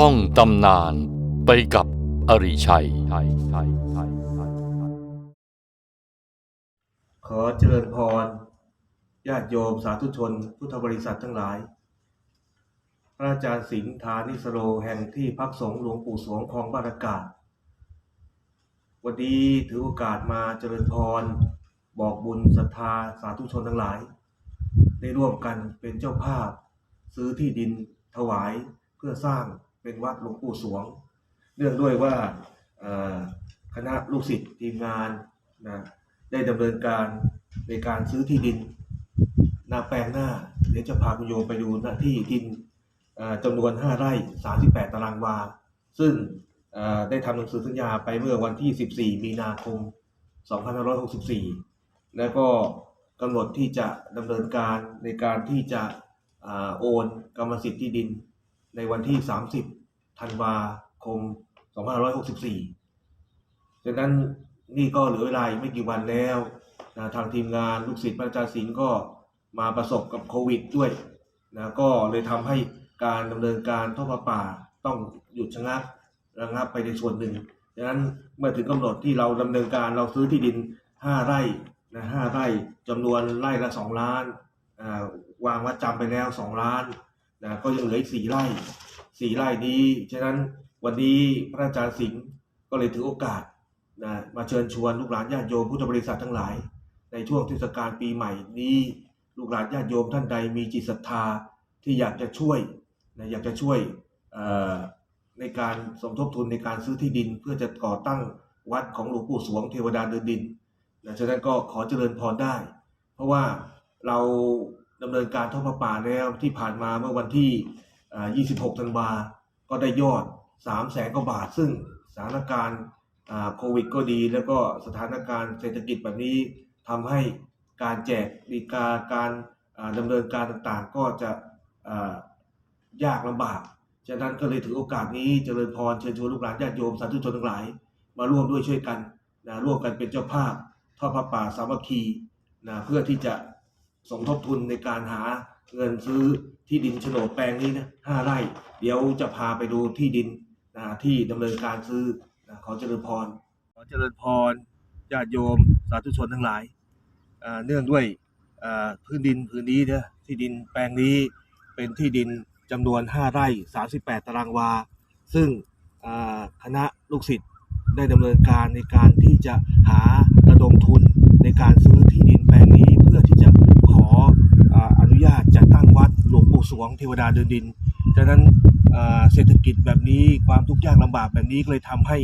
ท่องตำนานไปกับอริชัย ขอเจริญพรญาติโยมสาธุชน พุทธบริษัททั้งหลาย พระอาจารย์สิงห์ฐานิสโรแห่งที่พักสงฆ์หลวงปู่สวงคลองบานอากาศ วันนี้ถือโอกาสมาเจริญพร บอกบุญศรัทธาสาธุชนทั้งหลาย ได้ร่วมกันเป็นเจ้าภาพ ซื้อที่ดินถวายเพื่อสร้าง เป็นวัดหลวงปู่สวง เนื่องด้วยว่าคณะลูกศิษย์ทีมงานนะได้ดำเนินการในการซื้อที่ดินหนาแปลงหน้า เดี๋ยวจะพาคุณโยมไปดูหน้าที่ดินจำนวน 5 ไร่ 38 ตารางวา ซึ่งได้ทำหนังสือสัญญาไปเมื่อวันที่ 14 มีนาคม 2564 แล้วก็กำหนดที่จะดำเนินการในการที่จะอโอนกรรมสิทธิ์ที่ดิน ในวันที่ 30 ธันวาคม 2564ฉะนั้นนี่ก็เหลือเวลาไม่กี่วันแล้วนะทางทีมงานลูกศิษย์พระอาจารย์สิงห์ก็มาประสบกับโควิดด้วยนะก็เลยทำให้การดำเนินการท่อประปาต้องหยุดชะงักระงับไปในส่วนหนึ่งดังนั้นเมื่อถึงกำหนดที่เราดำเนินการเราซื้อที่ดิน 5 ไร่นะ5ไร่จำนวนไร่ละ 2 ล้านอ่าวางวัดจำไปแล้ว 2 ล้าน นะก็ยังเหลืออีก4ไร่4ไร่นี้ฉะนั้นวันนี้พระอาจารย์สิงห์ก็เลยถือโอกาสนะมาเชิญชวนลูกหลานญาติโยมพุทธบริษัททั้งหลาย ในช่วงเทศกาลปีใหม่นี้ลูกหลานญาติโยมท่านใดมีจิตศรัทธาที่อยากจะช่วยนะอยากจะช่วยในการสมทบทุนในการซื้อที่ดิน เพื่อจะก่อตั้งวัดของหลวงปู่สวงเทวดาเดินดินนะฉะนั้นก็ขอเจริญพรได้ เพราะว่าเรา ดำเนินการท่อดพระป่าแล้วที่ผ่านมาเมื่อวันที่ 26 ธันวา ก็ได้ยอด 3 แสนกว่าบาท ซึ่งสถานการณ์โควิดก็ดี แล้วก็สถานการณ์เศรษฐกิจแบบนี้ทำให้การแจกดีกาการดำเนินการต่างๆ ก็จะยากลำบาก ฉะนั้นก็เลยถือโอกาสนี้เจริญพรเชิญชวนลูกหลานญาติโยมสาธุชนทั้งหลาย มาร่วมด้วยช่วยกันนะร่วมกันเป็นเจ้าภาพทอดพระป่าสามัคคีนะเพื่อที่จะ สมทบทุนในการหาเงินซื้อที่ดินโฉนดแปลงนี้นะห้าไร่ เดี๋ยวจะพาไปดูที่ดินนะที่ดำเนินการซื้อนะขอเจริญพร ขอเจริญพรญาติโยมสาธุชนทั้งหลาย เนื่องด้วยพื้นดินพื้นนี้นี่ยที่ดินแปลงนี้เป็นที่ดินจำนวน 5 ไร่ 38 ตารางวา ซึ่งคณะลูกศิษย์ได้ดำเนินการในการที่จะหาระดมทุนในการซื้อที่ดินแปลงนี้เพื่อที่จะาจัดตั้งวัดหลวงปู่สวงเทวดาเดินดินดังนั้นเศรษฐกิจแบบนี้ความทุกข์ยากลำบากแบบนี้ก็เลยทำให้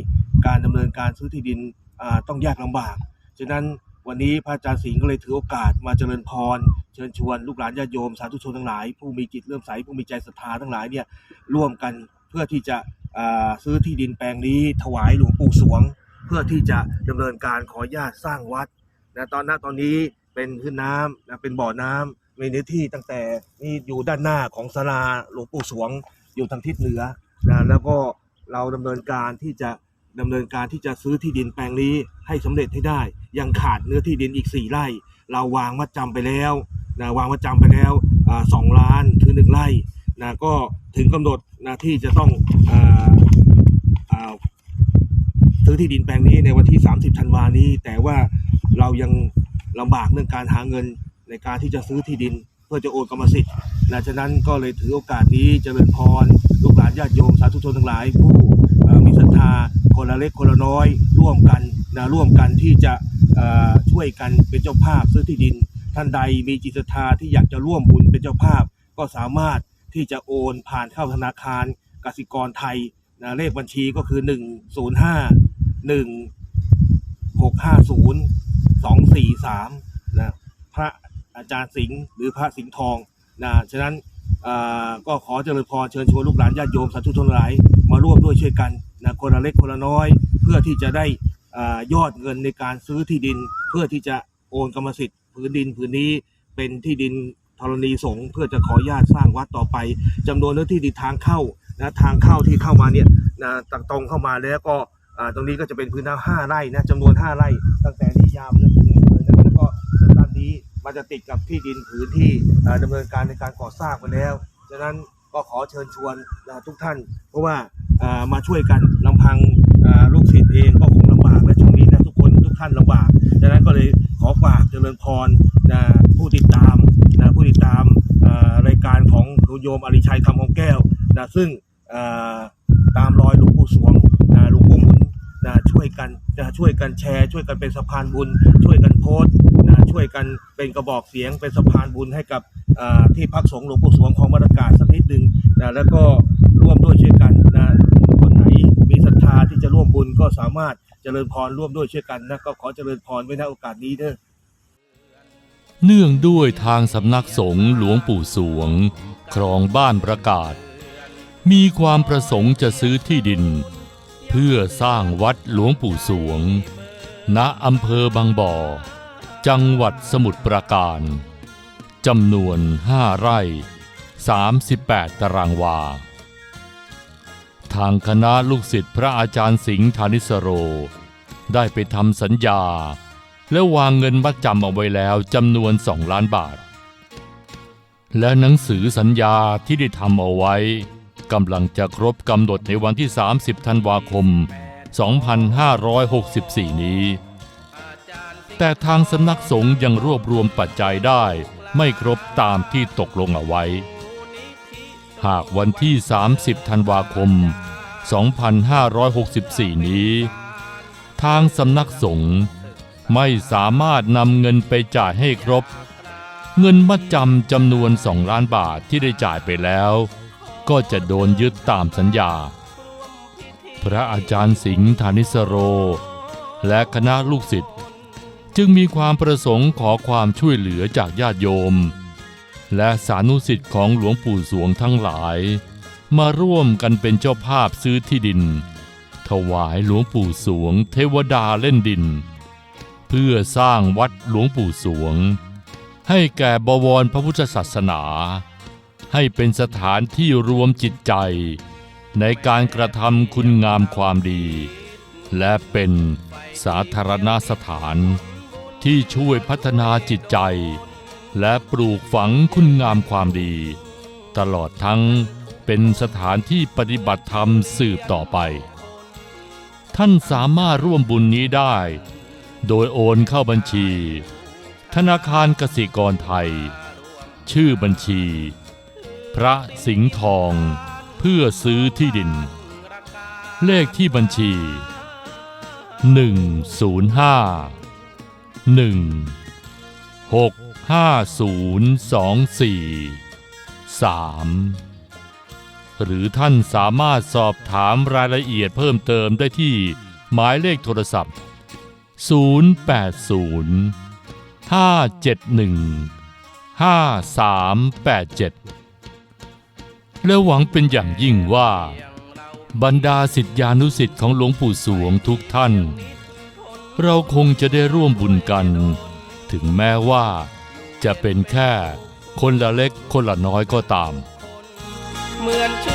การดำเนินการซื้อที่ดินต้องยากลำบากฉะนั้นวันนี้พระอาจารย์สิงห์ก็เลยถือโอกาสมาเจริญพร เชิญชวนลูกหลานญาติโยมสาธุชนทั้งหลาย ผู้มีจิตเลื่อมใสผู้มีใจศรัทธาทั้งหลายเนี่ยร่วมกันเพื่อที่จะซื้อที่ดินแปลงนี้ถวายหลวงปู่สวง เพื่อที่จะดำเนินการขออนุญาตสร้างวัดนะตอนนั้นตอนนี้เป็นพื้นน้ำนะเป็นบ่อน้ำ มีเนื้อที่ตั้งแต่นี่อยู่ด้านหน้าของศาลาหลวงปู่สวงอยู่ทางทิศเหนือนะแล้วก็เราดำเนินการที่จะดำเนินการที่จะซื้อที่ดินแปลงนี้ให้สำเร็จให้ได้ ยังขาดเนื้อที่ดินอีก 4ไร่ เราวางมัดจำไปแล้วนะวางมัดจำไปแล้วสองล้านคือหนึ่งไร่นะก็ถึงกำหนดนะที่จะต้องอ่าอ่าซื้อที่ดินแปลงนี้ในวันที่ 30ธันวานี้ แต่ว่าเรายังลำบากเรื่องการหาเงิน ในการที่จะซื้อที่ดิน เพื่อจะโอนกรรมสิทธิ์นะฉะนั้นก็เลยถือโอกาสนี้จเจริญพรลูกหลานญาติโยมสาธุชนทั้งหลาย ผู้มีศรัทธาคนละเล็กคนละน้อย ร่วมกันนะร่วมกันที่จะช่วยกันเป็นเจ้าภาพซื้อที่ดิน ท่านใดมีจิตศรัทธาที่อยากจะร่วมบุญเป็นเจ้าภาพ ก็สามารถที่จะโอนผ่านเข้าธนาคารกสิกรไทยนะเลขบัญชีก็คือ 105หนึ่งหกห้าศูนย์สองสี่สามนะพระ จารย์สิงห์หรือพระสิงห์ทองนะฉะนั้นก็ขอเจริญพรเชิญชวนลูกหลานญาติโยมสาธุชนหลาย มาร่วมด้วยช่วยกันนะคนละเล็กคนละน้อย เพื่อที่จะได้อยอดเงินในการซื้อที่ดิน เพื่อที่จะโอนกรรมสิทธิ์ผืนดินผืนนี้เป็นที่ดินธรณีสงฆ์เพื่อจะขอญาตสร้างวัดต่อไปจำนวนเนื้อที่ดินทางเข้านะทางเข้าที่เข้ามาเนี่ยนะตรงเข้ามาแล้วก็ตรงนี้ก็จะเป็นพื้นที่ห้าไร่นะจำนวนห้าไร่ตั้งแต่นี้ยาวเลยนะแล้วก็ด้านนี้ มันจะติดกับที่ดินผืนที่อ่าดำเนินการในการก่อสร้างไปแล้วฉะนั้นก็ขอเชิญชวนนะทุกท่าน เพราะว่ามาช่วยกันลำพังลูกศิษย์เองก็คงลำบากในช่วงนี้นะทุกคนทุกท่านลำบากดังนั้นก็เลยขอฝากเจริญพรนะผู้ติดตามนะผู้ติดตามรายการของครูโยมอริชัยคำของแก้วนะซึ่งตามรอยหลวงปู่สวงหลวงปู่หมุนนะช่วยกันนะช่วยกันแชร์ ช่วยกันเป็นสะพานบุญ ช่วยกันโพสต์ ช่วยกันเป็นกระบอกเสียงเป็นสะพานบุญให้กับที่พักสงฆ์หลวงปู่สวงของบรรยากาศสักนิดหนึ่งนะแล้วก็ร่วมด้วยช่วยกันนะคนไหนมีศรัทธาที่จะร่วมบุญก็สามารถเจริญพรร่วมด้วยช่วยกันนะก็ขอเจริญพรไว้ในโอกาสนี้เด้อเนื่องด้วยทางสำนักสงฆ์หลวงปู่สวง ครองบ้านประกาศ มีความประสงค์จะซื้อที่ดิน เพื่อสร้างวัดหลวงปู่สวง ณอำเภอบางบ่อ จังหวัดสมุทรปราการจำนวนห้าไร่ 38 ตารางวา ทางคณะลูกศิษย์พระอาจารย์สิงห์ธานิสโร ได้ไปทำสัญญา และวางเงินมัดจำเอาไว้แล้วจำนวนสองล้านบาท และหนังสือสัญญาที่ได้ทำเอาไว้กำลังจะครบกำหนดในวันที่ 30 ธันวาคม 2564 นี้ แต่ทางสำนักสงฆ์ยังรวบรวมปัจจัยได้ ไม่ครบตามที่ตกลงเอาไว้ หากวันที่ 30 ธันวาคม 2564 นี้ ทางสำนักสงฆ์ไม่สามารถนำเงินไปจ่ายให้ครบ เงินมัดจำจำนวนสองล้านบาทที่ได้จ่ายไปแล้ว ก็จะโดนยึดตามสัญญา พระอาจารย์สิงห์ธานิสโร และคณะลูกศิษย์ จึงมีความประสงค์ขอความช่วยเหลือจากญาติโยม และสานุสิทธิ์ของหลวงปู่สวงทั้งหลาย มาร่วมกันเป็นเจ้าภาพซื้อที่ดิน ถวายหลวงปู่สวงเทวดาเล่นดิน เพื่อสร้างวัดหลวงปู่สวง ให้แก่บวรพระพุทธศาสนา ให้เป็นสถานที่รวมจิตใจ ในการกระทำคุณงามความดี และเป็นสาธารณสถาน ที่ช่วยพัฒนาจิตใจ และปลูกฝังคุณงามความดี ตลอดทั้งเป็นสถานที่ปฏิบัติธรรมสืบต่อไป ท่านสามารถร่วมบุญนี้ได้ โดยโอนเข้าบัญชี ธนาคารกสิกรไทย ชื่อบัญชี พระสิงห์ทอง เพื่อซื้อที่ดิน เลขที่บัญชี 105 1 65024 3 หรือท่านสามารถสอบถามรายละเอียดเพิ่มเติมได้ที่หมายเลขโทรศัพท์ 080 571 5387 และหวังเป็นอย่างยิ่งว่า บรรดาสิทธิานุสิทธิ์ของหลวงปู่สวงทุกท่าน เราคงจะได้ร่วมบุญกัน ถึงแม้ว่าจะเป็นแค่คนละเล็กคนละน้อยก็ตาม เหมือนช